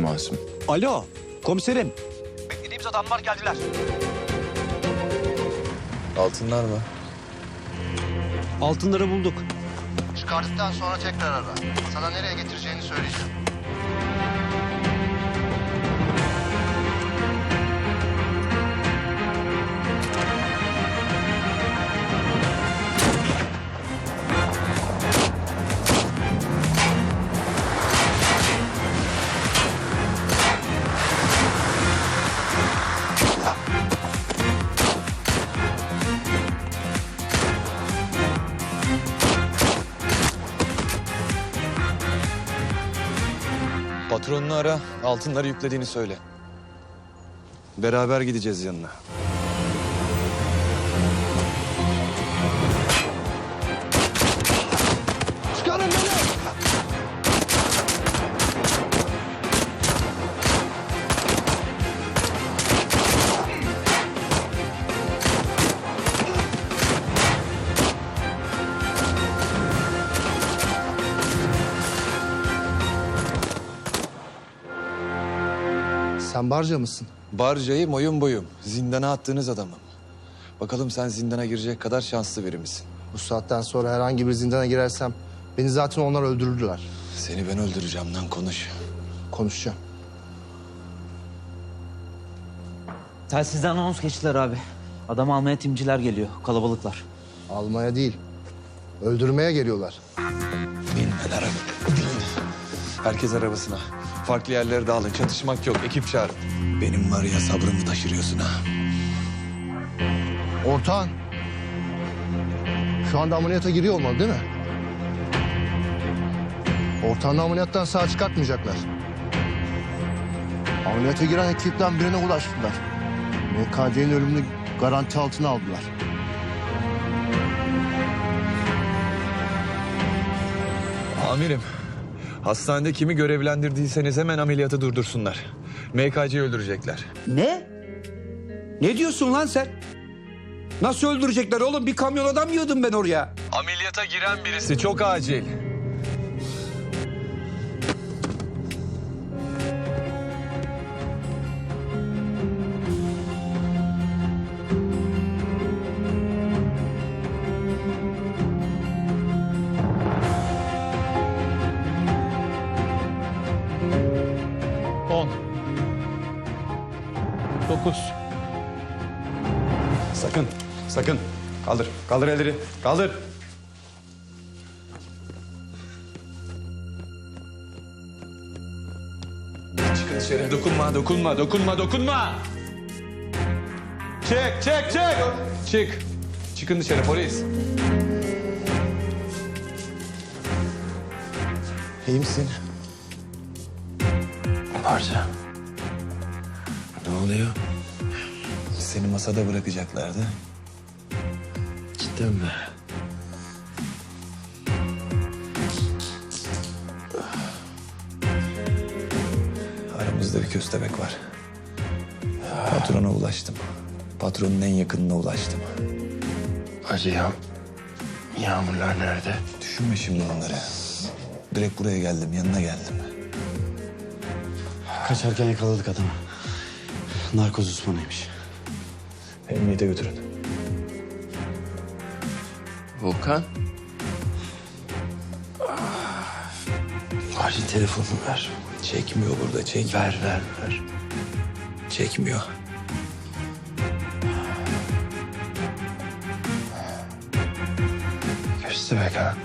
lazım. Alo komiserim. Beklediğimiz adamlar geldiler. Altınlar mı? Altınları bulduk. Çıkardıktan sonra tekrar ara. Sana nereye Patronunu ara, altınları yüklediğini söyle. Beraber gideceğiz yanına. Sen barca mısın? Barcayı moyun boyum, zindana attığınız adamım. Bakalım sen zindana girecek kadar şanslı biri misin? Bu saatten sonra herhangi bir zindana girersem beni zaten onlar öldürürler. Seni ben öldüreceğim lan konuş. Konuşacağım. Telsizden anons geçtiler abi. Adam almaya timciler geliyor. Kalabalıklar. Almaya değil, öldürmeye geliyorlar. Bin ben araba. Bin. Herkes arabasına. Farklı yerlere dağılın. Çatışmak yok. Ekip çağır. Benim var ya sabrımı taşırıyorsun ha. Ortağın. Şu anda ameliyata giriyor olmalı değil mi? Ortağını ameliyattan sağ çıkartmayacaklar. Ameliyata giren ekipten birine ulaştılar. MKC'nin ölümünü garanti altına aldılar. Amirim. Hastanede kimi görevlendirdiyseniz hemen ameliyatı durdursunlar. MKC'yi öldürecekler. Ne? Ne diyorsun lan sen? Nasıl öldürecekler oğlum? Bir kamyon adam yığdım ben oraya. Ameliyata giren birisi çok acil. 9. Sakın, sakın. Kaldır, kaldır elleri. Kaldır. Çıkın dışarı. Dokunma, dokunma, dokunma, dokunma. Çık, çık, çık. Çık. Çıkın dışarı polis. İyi misin? Parça. Oluyor? Seni masada bırakacaklardı. Cidden mi? Aramızda bir köstebek var. Patrona ulaştım. Patronun en yakınına ulaştım. Hacı ya. Yağmurlar nerede? Düşünme şimdi onları. Direkt buraya geldim, yanına geldim. Kaçarken yakaladık adamı. Narkoz uzmanıymış. Emniyete götürün. Volkan. Acil telefonumu ver. Çekmiyor burada, çek. Ver, ver, ver. Çekmiyor. Köstebek ha.